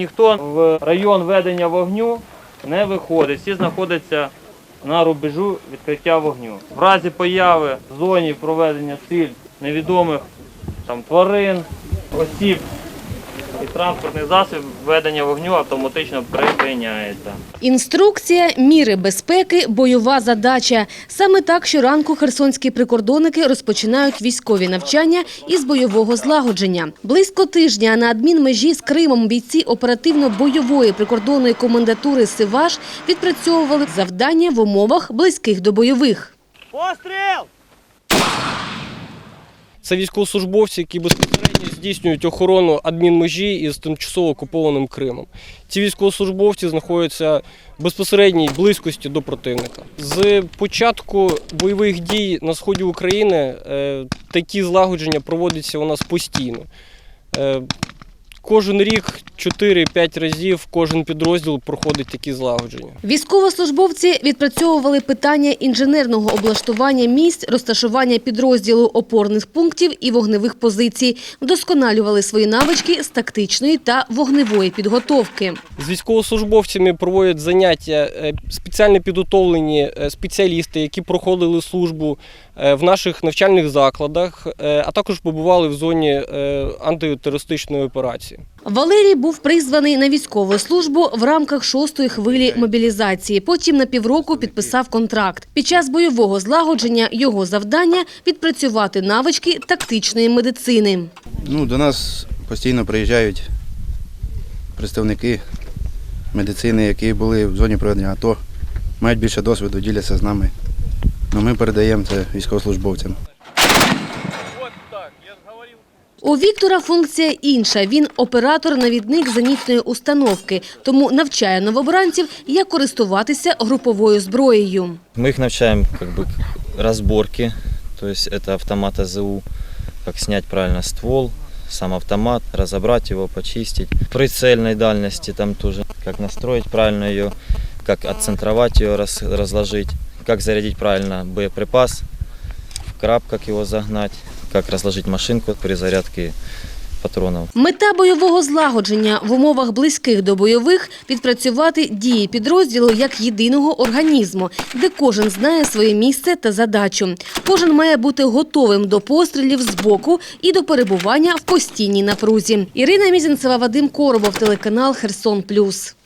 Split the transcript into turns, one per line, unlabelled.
Ніхто в район ведення вогню не виходить. Всі знаходяться на рубежу відкриття вогню. В разі появи в зоні проведення ціль невідомих там, тварин, осіб і транспортних засобів ведення вогню автоматично припиняється.
Інструкція, міри безпеки, бойова задача. Саме так щоранку херсонські прикордонники розпочинають військові навчання із бойового злагодження. Близько тижня на адмінмежі з Кримом бійці оперативно-бойової прикордонної комендатури «Сиваш» відпрацьовували завдання в умовах близьких до бойових.
Постріл!
Це військовослужбовці, які безпосередньо здійснюють охорону адмінмежі із тимчасово окупованим Кримом. Ці військовослужбовці знаходяться в безпосередній близькості до противника. З початку бойових дій на сході України е, такі злагодження проводяться у нас постійно. Е, Кожен рік 4-5 разів кожен підрозділ проходить такі злагодження.
Військовослужбовці відпрацьовували питання інженерного облаштування місць, розташування підрозділу опорних пунктів і вогневих позицій, вдосконалювали свої навички з тактичної та вогневої підготовки.
З військовослужбовцями проводять заняття е, спеціально підготовлені е, спеціалісти, які проходили службу е, в наших навчальних закладах, а також побували в зоні антитерористичної операції.
Валерій був призваний на військову службу в рамках шостої хвилі мобілізації. Потім на півроку підписав контракт. Під час бойового злагодження його завдання – відпрацювати навички тактичної медицини.
Ну, до нас постійно приїжджають представники медицини, які були в зоні проведення АТО, мають більше досвіду, діляться з нами. Ну, ми передаємо це військовослужбовцям.
У Віктора функція інша. Він оператор-навідник зенітної установки, тому навчає новобранців, як користуватися груповою зброєю.
Мы их навчаем как бы разборки, то есть это автомат АЗУ, как снять правильно ствол, сам автомат, разобрать его, почистить. Прицельной дальности там тоже, как настроить правильно ее, как отцентровать ее, раз- разложить, как зарядить правильно боеприпас, в краб, как его загнать, как разложить машинку при зарядке патронов.
Мета бойового злагодження в умовах близьких до бойових – відпрацювати дії підрозділу як єдиного організму, де кожен знає своє місце та задачу. Кожен має бути готовим до пострілів з боку і до перебування в постійній напрузі. Ірина Мізінцева, Вадим Коробов, телеканал «Херсон Плюс».